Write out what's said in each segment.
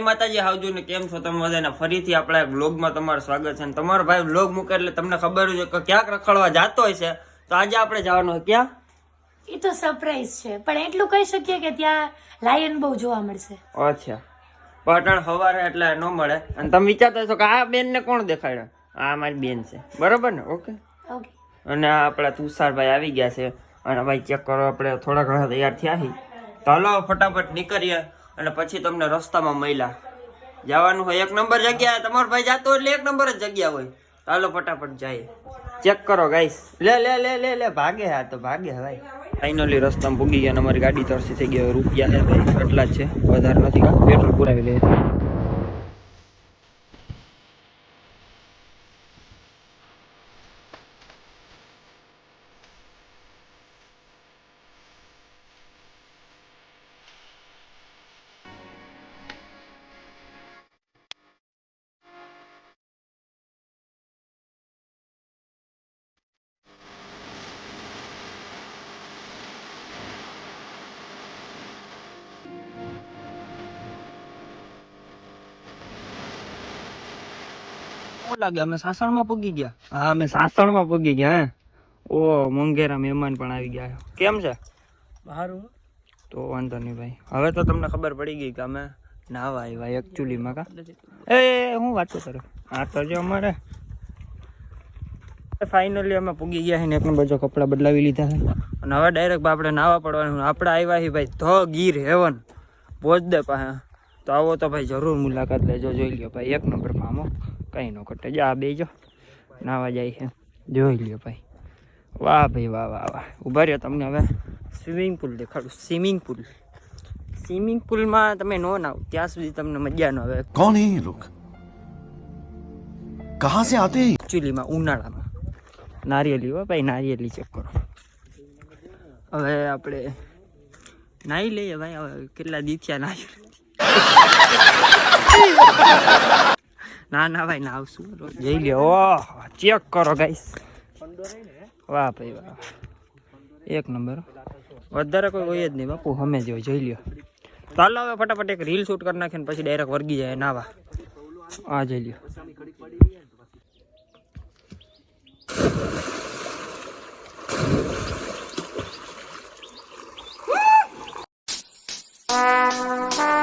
માતાજી આવજો ને કેમ છો તમે બધાને? ફરીથી આપણા બ્લોગમાં તમારું સ્વાગત છે. તમારો ભાઈ બ્લોગ મૂકે એટલે તમને ખબર છે કે ક્યાંક રખડવા જતો હોય છે. તો આજે આપણે જવાનું ક્યાં? એ તો સરપ્રાઈઝ છે. પણ એટલું કહી શકીએ કે ત્યાં લાયન બહુ જોવા મળશે. અચ્છા. પાટણ સવારે એટલે ન મળે. અને તમે વિચારતા છો કે આ બેન ને કોણ દેખાડે આ મારી બેન છે. બરોબર ને? ઓકે. ઓકે અને આપણા તુષારભાઈ આવી ગયા છે. અને ભાઈ ચેક કરો આપણે થોડા ઘણા તૈયાર થયા છીએ તો હલો ફટાફટ નીકળીએ. અને પછી તમને રસ્તામાં મળ્યા. જવાનું હોય એક નંબર જગ્યા તમારો ભાઈ જતો એટલે એક નંબર જ જગ્યા હોય. ચાલો ફટાફટ જાય ચેક કરો ગાઈસ લે લે લે લે લે, ભાગે હા તો ભાગે ભાઈ. ફાઇનલી રસ્તામાં પૂગી ગયા અને અમારી ગાડી તરસી થઈ ગઈ. રૂપિયા છે, ભાઈ. એટલા જ છે. વધારે નથી પેટ્રોલ પુરાવી લે. શું લાગે? અમે સાસણમાં પૂગી ગયા. હા અમે સાસણમાં પૂગી ગયા હે. ઓ મોંઘેરા મહેમાન પણ આવી ગયા. કેમ છે? સારું તો વાંધો નહીં ભાઈ. હવે તો તમને ખબર પડી ગઈ કે અમે નાવા આવ્યા એકચ્યુઅલીમાં કા? એ હું વાતો કરું? આ તો જો અમારે ફાઇનલી અમે પૂગી ગયા છે ને એક નંબર જો કપડાં બદલાવી લીધા છે અને હવે ડાયરેક્ટ આપણે નાવા પડવાનું. આપણે આવ્યા છીએ ભાઈ ધ ગીર હેવન. દે પાસે. તો આવો તો ભાઈ જરૂર મુલાકાત લેજો. જોઈ લ્યો ભાઈ એક નંબર ફામો કંઈ ન ઘટે. જા બેજો નાવા જાય છે. જોઈ લ્યો ભાઈ. વાહ ભાઈ વાહ વાહ વાહ. ઊભા રહ્યો તમને હવે. સ્વિમિંગ પુલ દેખાડું. સ્વિમિંગ પુલ સ્વિમિંગ પુલમાં તમે નો નાવ. ત્યાં સુધી તમને મજા ન આવે. કોણ હે લોક કહા સે આતે ચીલીમાં ઉનાળામાં. નારિયેલી હો ભાઈ નારિયેલી ચેક કરો. હવે આપણે નાઈ લઈએ ભાઈ. હવે કેટલા દીથિયા નાહી. ના ના ભાઈ ના આવશું. જઈ લ્યો. ઓહ ચેક કરો ગાઈસ વાહ ભાઈ વાહ. એક નંબર. વધારે કોઈ હોય જ નહીં બાપુ હમે હોય જઈ લ્યો. ચાલો હવે ફટાફટ એક રીલ શૂટ કરી નાખીને પછી ડાયરેક્ટ વર્ગી જાય નાવા આ જઈ લ્યો.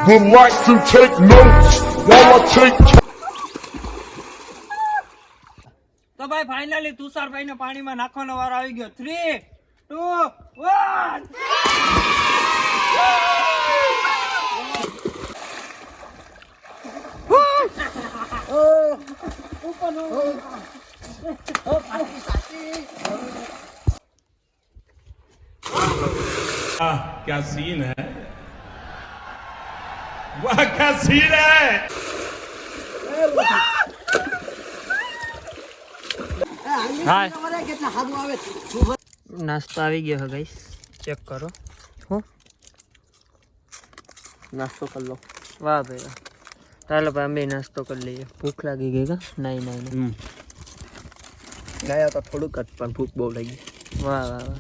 Would like to take notes while I take તો ભાઈ ફાઇનલી તુષારભાઈ ને પાણીમાં નાખવાનો વાર આવી ગયો થ્રી ટુ વન वाह क्या सीन है वाह क्या सीन है નાસ્તો આવી ગયો છે ગાઈસ ચેક કરો. હો. નાસ્તો કરી લો. વાહ ભાઈ વાહ. ચાલો ભાઈ અમે નાસ્તો કરી લઈએ. ભૂખ લાગી ગઈ કા નહીં નહીં નહીં ગયા તો થોડુંક જ પણ ભૂખ બહુ લાગી. વાહ વાહ વાહ.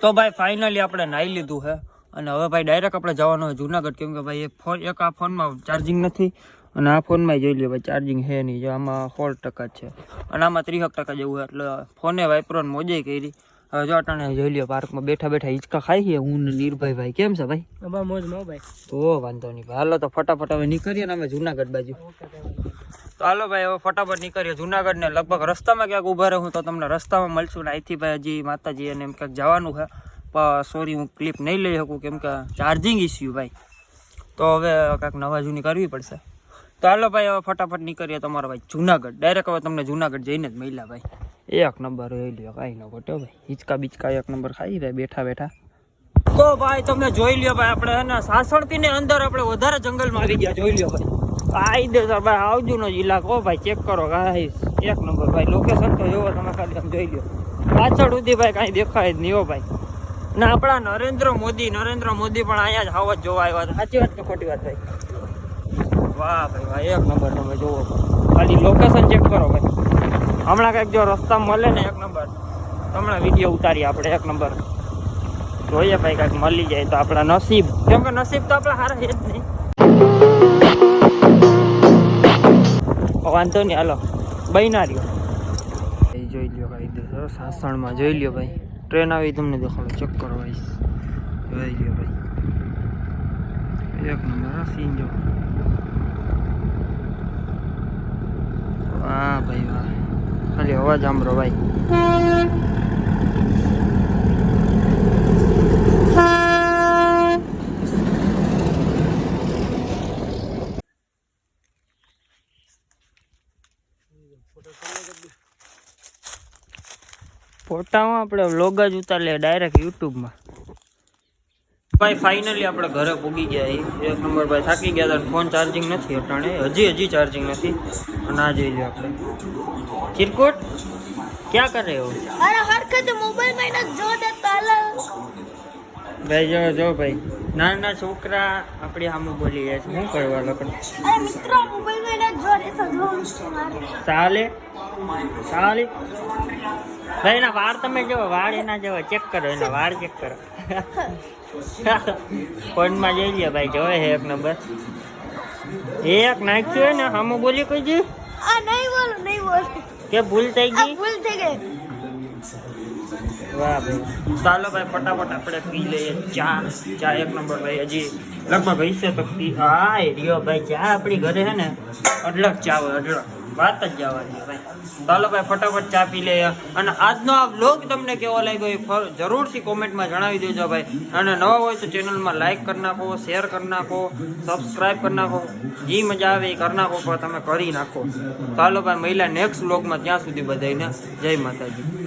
તો ભાઈ ફાઇનલી આપણે નાઈ લીધું છે અને હવે ભાઈ ડાયરેક્ટ આપણે જવાનું હોય જુનાગઢ કેમ કે ભાઈ એ ફોન એક આ ફોનમાં ચાર્જિંગ નથી અને આ ફોનમાં જોઈ લે ભાઈ ચાર્જિંગ છે નહીં જો આમાં સોળ ટકા જ છે. અને આમાં ત્રીસક ટકા જેવું એટલે ફોને વાઇપ્રોન મોજે કરી. હવે જો અટાણે જોઈ લ્યો પાર્કમાં બેઠા બેઠા હિંચકા ખાઈ છે હું ને નીરભાઈ ભાઈ કેમ છે ભાઈ? મોજમાં ભાઈ તો વાંધો નહીં ભાઈ હાલો તો ફટાફટ હવે નીકળીએ ને અમે જુનાગઢ બાજુ. તો હાલો ભાઈ હવે ફટાફટ નીકળીએ જુનાગઢ ને લગભગ રસ્તામાં ક્યાંક ઊભા રહું તો તમને રસ્તામાં મળશું ને અહીંથી ભાઈ હજી માતાજી અને એમ ક્યાંક જવાનું છે. સોરી હું ક્લિપ નહીં લઈ શકું કેમ કે ચાર્જિંગ ઇસ્યુ ભાઈ. તો હવે કાંઈક નવા જૂની કરવી પડશે. તો હાલો ભાઈ, હવે ફટાફટ નીકળીએ તમારો ભાઈ જુનાગઢ. ડાયરેક્ટ હવે તમને જુનાગઢ જઈને જ મળ્યા ભાઈ. એક નંબર રહી લ્યો, કાંઈ ન ઘટ્યો ભાઈ. હિચકા બીચકા એક નંબર ખાઈ રહ્યા બેઠા બેઠા. તો ભાઈ, તમે જોઈ લ્યો ભાઈ, આપણે એના સાસણથી ને અંદર આપણે વધારે જંગલમાં આવી ગયા, જોઈ લ્યો ભાઈ. આઈ દે ભાઈ, આવજો નો જ કહો ભાઈ ચેક કરો ગાઈસ એક નંબર ભાઈ લોકેશન તો જોવો, તમે ખાલી આમ જોઈ લ્યો. પાછળ સુધી ભાઈ કાંઈ દેખાય જ નહીં હો ભાઈ. ને આપણા નરેન્દ્ર મોદી નરેન્દ્ર મોદી પણ અહીંયા જ હાવત જોવા આવ્યા હતા. સાચી વાત કે ખોટી વાત ભાઈ? વાહ ભાઈ, વાહ, એક નંબર તમે જોવો ખાલી લોકેશન ચેક કરો ભાઈ. હમણાં કંઈક જો રસ્તા મળે ને એક નંબર. હમણાં વીડિયો ઉતારીએ આપણે એક નંબર. જોઈએ ભાઈ, કાંઈક મળી જાય તો આપણા નસીબ. કેમ કે નસીબ તો આપણા હારા છે જ નહીં. વાંધો નહીં, હાલો. બહીના રહ્યો. જોઈ લ્યો ભાઈ, સાસણમાં જોઈ લ્યો ભાઈ. ટ્રેન આવી તમને દેખાડો ચેક કરો ભાઈ જોઈ ગયો ભાઈ. એક નંબર સીન જો. વાહ ભાઈ વાહ. ખાલી અવાજ સાંભળો ભાઈ. ફોટામાં આપણે વ્લોગ જ ઉતારી લે ડાયરેક્ટ યુટ્યુબમાં. ભાઈ ફાઇનલી આપણે ઘરે પૂગી ગયા. એક નંબર ભાઈ થાકી ગયા હતા. ફોન ચાર્જિંગ નથી અટાણે. હજી હજી ચાર્જિંગ નથી. અને આ જોઈ લો આપણે. ચિરકોટ ક્યાં કરે હો અરે હરખત મોબાઈલમાં ન જો દે તાલા ભાઈ જો જો ભાઈ. નાના છોકરા આપણી સામે બોલી રહ્યા છે. શું કરવા લોકો અરે મિત્રો મોબાઈલમાં ન જો દે તો મારે. ચાલે? ભાઈ એના વાળ તમે જો વાળ એના જેવા ચેક કરો એના વાળ ચેક કરો. ફોનમાં જોઈ લે ભાઈ જોવે છે એક નંબર એક નાખ્યું ને સામે બોલી કોઈ જી આ નહીં બોલો નહીં બોલો. કે ભૂલ થઈ ગઈ? ભૂલ થઈ ગઈ. વાહ ભાઈ. ચાલો ભાઈ ફટાફટ આપણે પી લઈએ. ચા ચા એક નંબર ભાઈ હજી લગભગ હશે તો પી. હા એ રહ્યો ભાઈ ચા આપણી ઘરે છે ને અઢળક ચા હોય અઢળક વાત જ જવાની ભાઈ ચાલો ભાઈ, ફટાફટ ચા પી લઈએ. અને આજનો આ બ્લોગ તમને કેવો લાગ્યો એ જરૂરથી કોમેન્ટમાં જણાવી દેજો ભાઈ. અને નવા હોય તો ચેનલમાં લાઇક કરી નાખો શેર કરી નાખો સબસ્ક્રાઈબ કરી નાખો. જે મજા આવે એ કરી નાખો, પણ તમે કરી નાખો. ચાલો ભાઈ મહિલા નેક્સ્ટ બ્લોગમાં ત્યાં સુધી બધાને જય માતાજી.